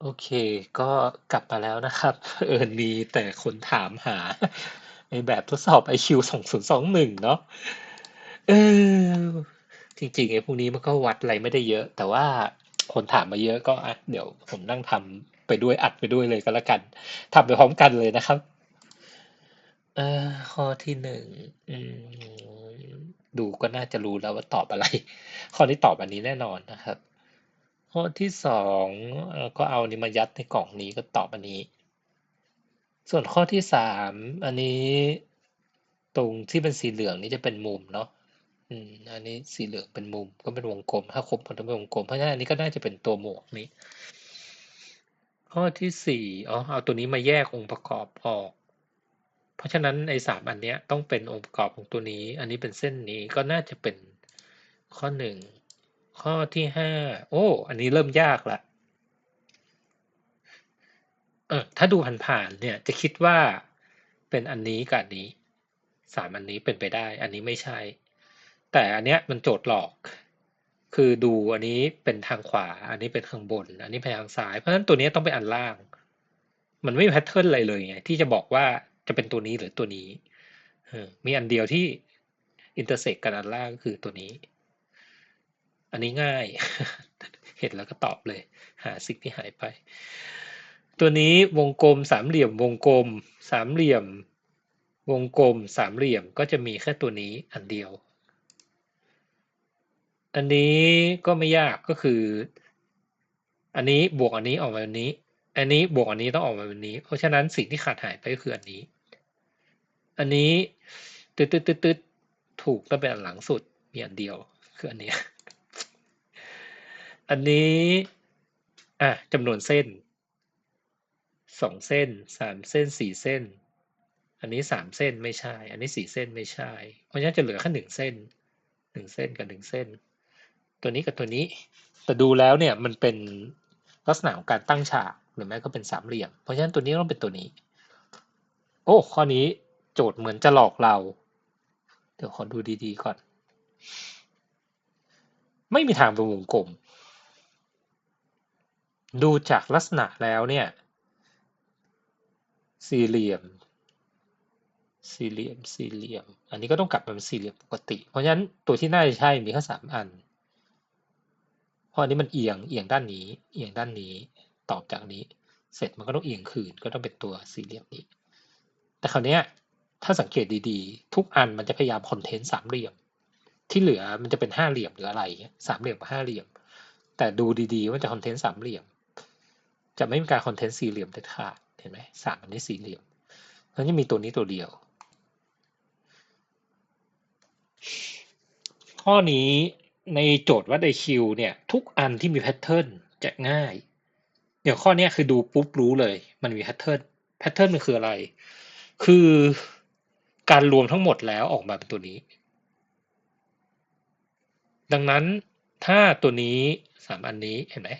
โอเค ก็กลับมาแล้วนะครับ เผอิญมีแต่คนถามหาไอ้แบบทดสอบ IQ 2021 เนาะ เออ จริง ๆ ไอ้พวกนี้มันก็วัดอะไรไม่ได้เยอะ แต่ว่าคนถามมาเยอะก็อะเดี๋ยวผมนั่งทำไปด้วยอัดไปด้วยเลยก็แล้วกันทำไปพร้อมกันเลยนะครับ เออข้อที่1อืมดูก็น่าจะรู้แล้วว่าตอบอะไร ข้อนี้ตอบอันนี้แน่นอนนะครับ ข้อที่ 2 เอ่อ ก็เอาอันนี้มายัดในกล่องนี้ ก็ตอบอันนี้ ส่วนข้อที่ 3 อันนี้ ตรงที่เป็นสีเหลืองนี่จะเป็นมุมเนาะ อืม อันนี้สีเหลืองเป็นมุมก็เป็นวงกลม ถ้าครบหมดต้องเป็นวงกลม เพราะฉะนั้นอันนี้ก็น่าจะเป็นตัวหมวกนี้ ข้อที่4อ๋อ เอาตัวนี้มาแยกองค์ประกอบออก เพราะฉะนั้นไอ้3อันเนี้ยต้องเป็นองค์ประกอบของตัวนี้ อันนี้เป็นเส้นนี้ก็น่าจะเป็นข้อ1 ข้อที่5โอ้ อันนี้เริ่มยากล้วเออถ้าดูผ่านๆเนี่ยจะคิดว่าเป็นอันนี้กับอันนี้3อันนี้เป็นไปได้ อันนี้ไม่ใช่ แต่อันเนี้ยมันโจทย์หลอก คือดูอันนี้เป็นทางขวา อันนี้เป็นข้างบน อันนี้ไปทางซ้าย เพราะฉะนั้นตัวนี้ต้องเป็นอันล่าง มันไม่มีแพตเทิร์นอะไรเลยไงที่จะบอกว่าจะเป็นตัวนี้หรือตัวนี้มีอันเดียวที่ intersect กันอันล่างก็คือตัวนี้ อันนี้ง่าย เห็นแล้วก็ตอบเลย หาสิ่งที่หายไป ตัวนี้วงกลมสามเหลี่ยมวงกลม สามเหลี่ยม วงกลม สามเหลี่ยมก็จะมีแค่ตัวนี้อันเดียว อันนี้ก็ไม่ยากก็คือ อันนี้บวกอันนี้ออกมาแบบนี้ อันนี้บวกอันนี้ต้องออกมาแบบนี้ เพราะฉะนั้นสิ่งที่ขาดหายไปก็คืออันนี้ อันนี้ตึ๊ดๆๆๆถูกต้องเป็นอันหลังสุดมีอันเดียวคืออันเนี้ย อันนี้อะจำนวนเส้น2เส้น3เส้น4เส้น อันนี้3เส้นไม่ใช่ อันนี้4เส้นไม่ใช่ เพราะฉะนั้นจะเหลือแค่1เส้น1เส้นกับ1เส้น ตัวนี้กับตัวนี้ แต่ดูแล้วเนี่ยมันเป็นลักษณะของการตั้งฉากหรือไม่ก็เป็นสามเหลี่ยม เพราะฉะนั้นตัวนี้ต้องเป็นตัวนี้ โอ้ข้อนี้โจทย์เหมือนจะหลอกเรา เดี๋ยวขอดูดีๆก่อน ไม่มีทางเป็นวงกลม ดูจากลักษณะแล้วเนี่ย สี่เหลี่ยม สี่เหลี่ยม สี่เหลี่ยม อันนี้ก็ต้องกลับมาเป็นสี่เหลี่ยมปกติ เพราะฉะนั้นตัวที่น่าจะใช่มีแค่สามอัน เพราะอันนี้มันเอียง เอียงด้านนี้ เอียงด้านนี้ ตอบจากนี้ เสร็จมันก็ต้องเอียงคืน ก็ต้องเป็นตัวสี่เหลี่ยมนี้ แต่คราวนี้ถ้าสังเกตดีๆ ทุกอันมันจะพยายามคอนเทนต์สามเหลี่ยม ที่เหลือมันจะเป็นห้าเหลี่ยมหรืออะไรสามเหลี่ยมกับห้าเหลี่ยม แต่ดูดีๆว่าจะคอนเทนต์สามเหลี่ยม จะไม่มีการคอนเทนต์สี่เหลี่ยมเด็ดขาดเห็นไหมสามอันนี้สี่เหลี่ยมเพราะฉะนั้นจะมีตัวนี้ตัวเดียว ข้อนี้ในโจทย์วัด IQ เนี่ย ทุกอันที่มีแพทเทิร์นจะง่ายอย่างข้อนี้คือดูปุ๊บรู้เลย มันมีแพทเทิร์นแพทเทิร์นมันคืออะไร คือการรวมทั้งหมดแล้วออกมาเป็นตัวนี้ ดังนั้นถ้าตัวนี้สามอันนี้เห็นไหม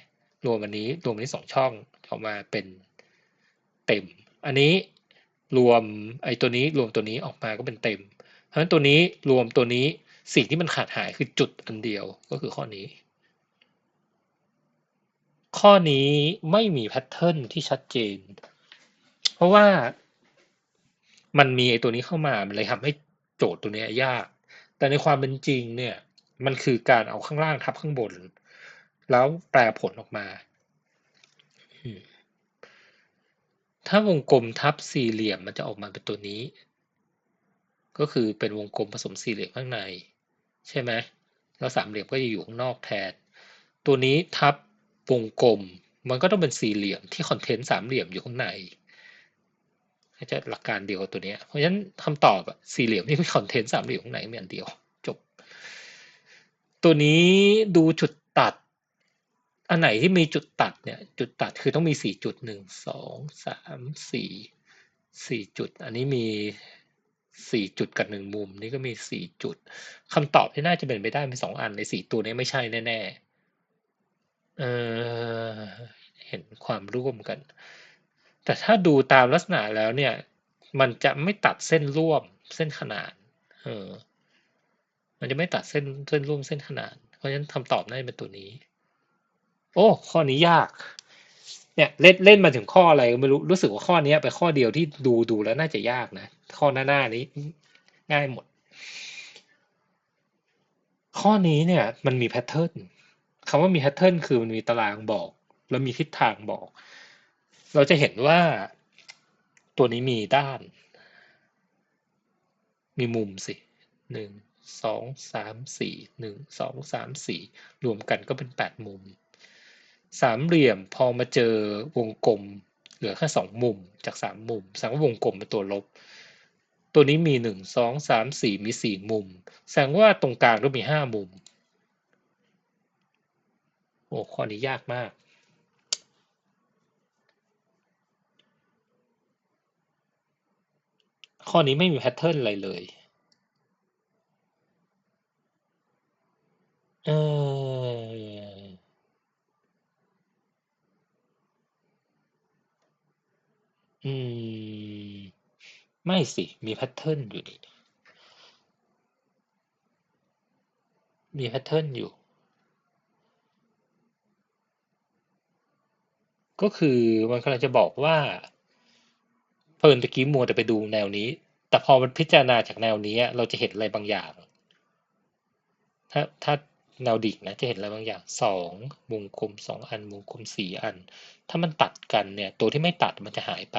รวมอันนี้รวมอันนี้สองช่อง ออกมาเป็นเต็ม อันนี้รวมไอ้ตัวนี้รวมตัวนี้ออกมาก็เป็นเต็ม เพราะฉะนั้นตัวนี้รวมตัวนี้สิ่งที่มันขาดหายคือจุดอันเดียวก็คือข้อนี้ ข้อนี้ไม่มีแพทเทิร์นที่ชัดเจน เพราะว่ามันมีไอ้ตัวนี้เข้ามามันเลยทำให้โจทย์ตัวนี้ยาก แต่ในความเป็นจริงเนี่ยมันคือการเอาข้างล่างทับข้างบน แล้วแปลผลออกมาอืม ถ้าวงกลมทับสี่เหลี่ยมมันจะออกมาเป็นตัวนี้ ก็คือเป็นวงกลมผสมสี่เหลี่ยมข้างใน ใช่ไหมแล้วสามเหลี่ยมก็จะอยู่ข้างนอกแทน ตัวนี้ทับวงกลม มันก็ต้องเป็นสี่เหลี่ยมที่คอนเทนต์สามเหลี่ยมอยู่ข้างในก็จะหลักการเดียวกับตัวนี้ เพราะฉะนั้นคำตอบสี่เหลี่ยมที่มีคอนเทนต์สามเหลี่ยมข้างในมีอันเดียว จบ ตัวนี้ดูจุด อันไหนที่มีจุดตัดเนี่ย จุดตัดคือต้องมีสี่จุดหนึ่งสองสามสี่สี่จุด อันนี้มีสี่จุดกับหนึ่งมุม นี่ก็มีสี่จุดคำตอบที่น่าจะเป็นไปได้มีสองอันในสี่ตัวนี้ไม่ใช่แน่ๆเออเห็นความร่วมกัน แต่ถ้าดูตามลักษณะแล้วเนี่ย มันจะไม่ตัดเส้นร่วมเส้นขนาน เออ มันจะไม่ตัดเส้นเส้นร่วมเส้นขนาน เพราะฉะนั้นคำตอบน่าจะเป็นตัวนี้ โอ้ ข้อนี้ยาก เนี่ยเล่นเล่นมาถึงข้ออะไรก็ไม่รู้รู้สึกว่าข้อนี้เป็นข้อเดียวที่ดูดูแล้วน่าจะยากนะ ข้อหน้าหน้านี้ ง่ายหมด ข้อนี้เนี่ย มันมีแพทเทิร์นคำว่ามีแพทเทิร์นคือมันมีตารางบอก แล้วมีทิศทางบอก เราจะเห็นว่าตัวนี้มีด้าน มีมุมสิหนึ่งสองสามสี่หนึ่งสองสามสี่รวมกันก็เป็นแปดมุม สามเหลี่ยมพอมาเจอวงกลม เหลือแค่สองมุมจากสามมุมแสดงว่าวงกลมเป็นตัวลบ ตัวนี้มีหนึ่งสองสามสี่มีสี่มุม แสดงว่าตรงกลางต้องมีห้ามุม โอ้ข้อนี้ยากมากข้อนี้ไม่มีแพทเทิร์นอะไรเลย เออ อืม ไม่สิ มีแพทเทิร์นอยู่นี่ มีแพทเทิร์นอยู่ ก็คือมันกำลังจะบอกว่า เพิ่นตะกี้มัวแต่ไปดูแนวนี้ แต่พอมันพิจารณาจากแนวนี้ เราจะเห็นอะไรบางอย่าง ถ้าถ้า แนวดิ่งนะจะเห็นอะไรบางอย่างสองวงกลมสองอันวงกลมสี่อัน ถ้ามันตัดกันเนี่ยตัวที่ไม่ตัดมันจะหายไป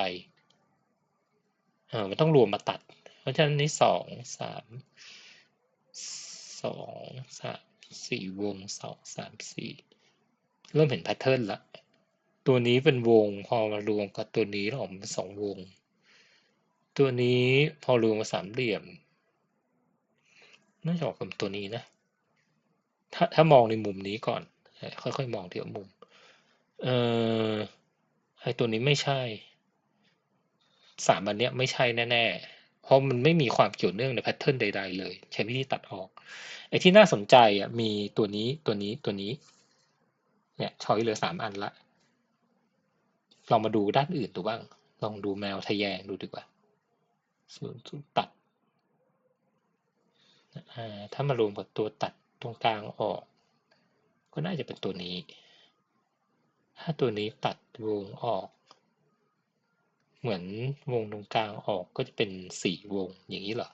เออมันต้องรวมมาตัด เพราะฉะนั้นนี้สองสามสองสามสี่วงสองสามสี่เริ่มเห็นแพทเทิร์นละตัวนี้เป็นวงพอมารวมกับตัวนี้แล้วออกมาสองวง ตัวนี้พอรวมมาสามเหลี่ยมน่าจะออกเป็นตัวนี้นะ ถ้าถ้ามองในมุมนี้ก่อน ค่อยๆ มองทีละมุม เอ่อไอตัวนี้ไม่ใช่ สามอันเนี้ยไม่ใช่แน่ๆ เพราะมันไม่มีความเกี่ยวเนื่องในแพทเทิร์นใด ๆ เลย ใช้วิธีตัดออก ไอที่น่าสนใจอะมีตัวนี้ตัวนี้ตัวนี้ เนี่ยช้อยเหลือสามอันละ ลองมาดูด้านอื่นดูบ้าง ลองดูแมวทะแยงดูดีกว่าศูนย์ศูนตัดอ่าถ้ามารวมกับตัวตัด ตรงกลางออก ก็น่าจะเป็นตัวนี้ ถ้าตัวนี้ตัดวงออก เหมือนวงตรงกลางออกก็จะเป็นสี่วงอย่างนี้เหรอ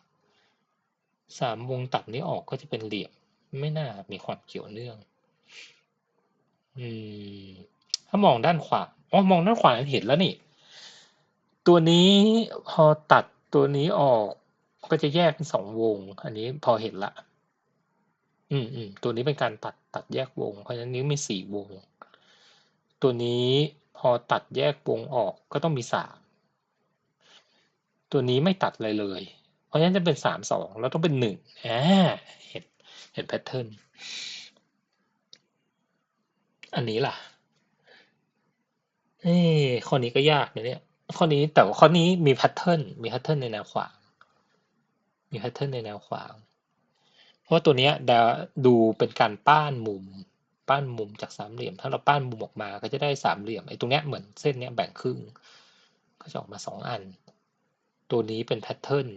สามวงตัดนี้ออกก็จะเป็นเหลี่ยม ไม่น่ามีความเกี่ยวเนื่อง อืม ถ้ามองด้านขวาอ๋อมองด้านขวาเห็นแล้วนี่ ตัวนี้พอตัดตัวนี้ออกก็จะแยกเป็นสองวง อันนี้พอเห็นละ อืมอืมตัวนี้เป็นการตัดตัดแยกวง เพราะฉะนั้นนี้มีสี่วง ตัวนี้พอตัดแยกวงออกก็ต้องมีสามตัวนี้ไม่ตัดอะไรเลย เพราะฉะนั้นจะเป็นสามสองแล้วต้องเป็นหนึ่งอ่าเห็นเห็นแพทเทิร์นอันนี้ล่ะเอ้ข้อนี้ก็ยากนะเนี่ยข้อนี้แต่ว่าข้อนี้มีแพทเทิร์นมีแพทเทิร์นในแนวขวาง มีแพทเทิร์นในแนวขวาง เพราะว่าตัวเนี้ยดาดูเป็นการป้านมุม ป้านมุมจากสามเหลี่ยม ถ้าเราป้านมุมออกมาก็จะได้สามเหลี่ยมไอ้ตรงเนี้ยเหมือนเส้นเนี้ยแบ่งครึ่งก็จะออกมาสองอัน ตัวนี้เป็นแพทเทิร์น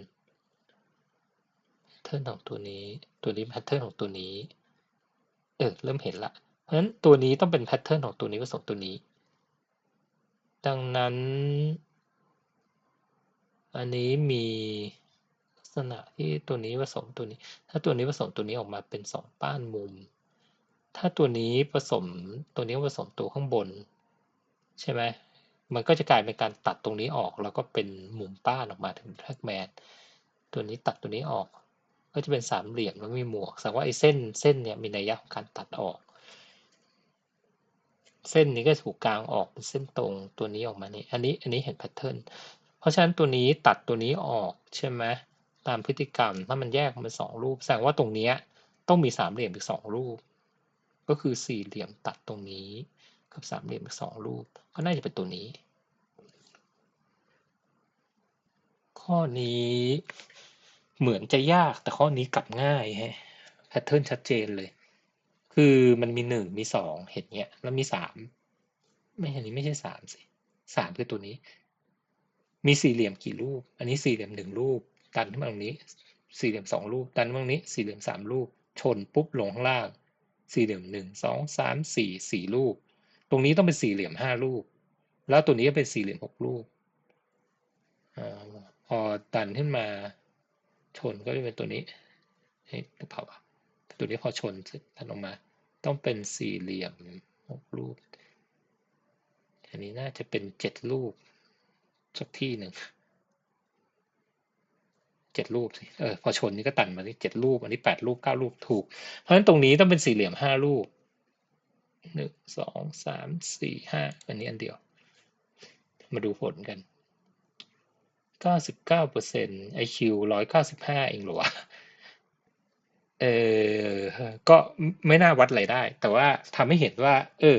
แพทเทิร์นของตัวนี้ ตัวนี้แพทเทิร์นของตัวนี้ เออเริ่มเห็นละเพราะฉะนั้นตัวนี้ต้องเป็นแพทเทิร์นของตัวนี้ผสมตัวนี้ ดังนั้น อันนี้มี ษณะที่ตัวนี้ผสมตัวนี้ ถ้าตัวนี้ผสมตัวนี้ออกมาเป็นสองป้านมุม ถ้าตัวนี้ผสมตัวนี้ผสมตัวข้างบน ใช่ไหมมันก็จะกลายเป็นการตัดตรงนี้ออก แล้วก็เป็นมุมป้านออกมาถึงแท็กแมนตัวนี้ตัดตัวนี้ออก ก็จะเป็นสามเหลี่ยมแล้วมีหมวกแสดงว่าไอ้เส้นเส้นเนี่ยมีนัยยะของการตัดออก เส้นนี้ก็ถูกกลางออกเป็นเส้นตรงตัวนี้ออกมานี่อันนี้อันนี้เห็นแพทเทิร์นเพราะฉะนั้นตัวนี้ตัดตัวนี้ออกใช่ไหม ตามพฤติกรรม ถ้ามันแยกเป็นสองรูป แสดงว่าตรงนี้ต้องมีสามเหลี่ยมอีกสองรูป ก็คือสี่เหลี่ยมตัดตรงนี้กับสามเหลี่ยมอีกสองรูป ก็น่าจะเป็นตัวนี้ ข้อนี้เหมือนจะยากแต่ข้อนี้กลับง่ายฮะแพทเทิร์นชัดเจนเลย คือมันมีหนึ่งมีสองเห็นเนี้ย แล้วมีสามไม่อันนี้ไม่ใช่สามสิสามคือตัวนี้ มีสี่เหลี่ยมกี่รูป อันนี้สี่เหลี่ยมหนึ่งรูป ดันขึ้นมาตรงนี้ สี่เหลี่ยมสองรูป ดันมาตรงนี้ สี่เหลี่ยมสามรูป ชนปุ๊บลงข้างล่าง สี่เหลี่ยมหนึ่งสองสามสี่สี่รูป ตรงนี้ต้องเป็นสี่เหลี่ยมห้ารูป แล้วตัวนี้ก็เป็นสี่เหลี่ยมหกรูปอพอดันขึ้นมา ชนก็จะเป็นตัวนี้เฮ้ยหรือเปล่าตัวนี้พอชนเสร็จดันออกมา ต้องเป็นสี่เหลี่ยมหกรูป อันนี้น่าจะเป็นเจ็ดรูปสักที่หนึ่ง จ็ดรูปสิเออพอชนนี่ก็ตัดมาที่เจ็ดรูป อันนี้แปดรูปเก้ารูปถูก เพราะฉะนั้นตรงนี้ต้องเป็นสี่เหลี่ยมห้ารูปหนึ่งสองสามสี่ห้าอันนี้อันเดียว มาดูผลกันเก้าสิบเก้าเปอร์เซ็นต์ไอคิวร้อยเก้าสิบห้าเองหรอวะเออก็ไม่น่าวัดอะไรได้ แต่ว่าทำให้เห็นว่า เออ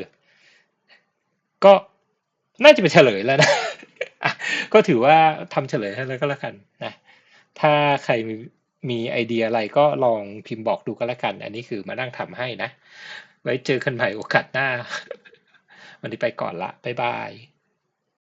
ก็น่าจะเป็นเฉลยแล้วนะอะก็ถือว่าทำเฉลยให้แล้วก็แล้วกันนะ ถ้าใครมีมีไอเดียอะไรก็ลองพิมพ์บอกดูก็แล้วกัน อันนี้คือมานั่งทำให้นะ ไว้เจอกันใหม่โอกาสหน้า วันนี้ไปก่อนละ บ๊ายบาย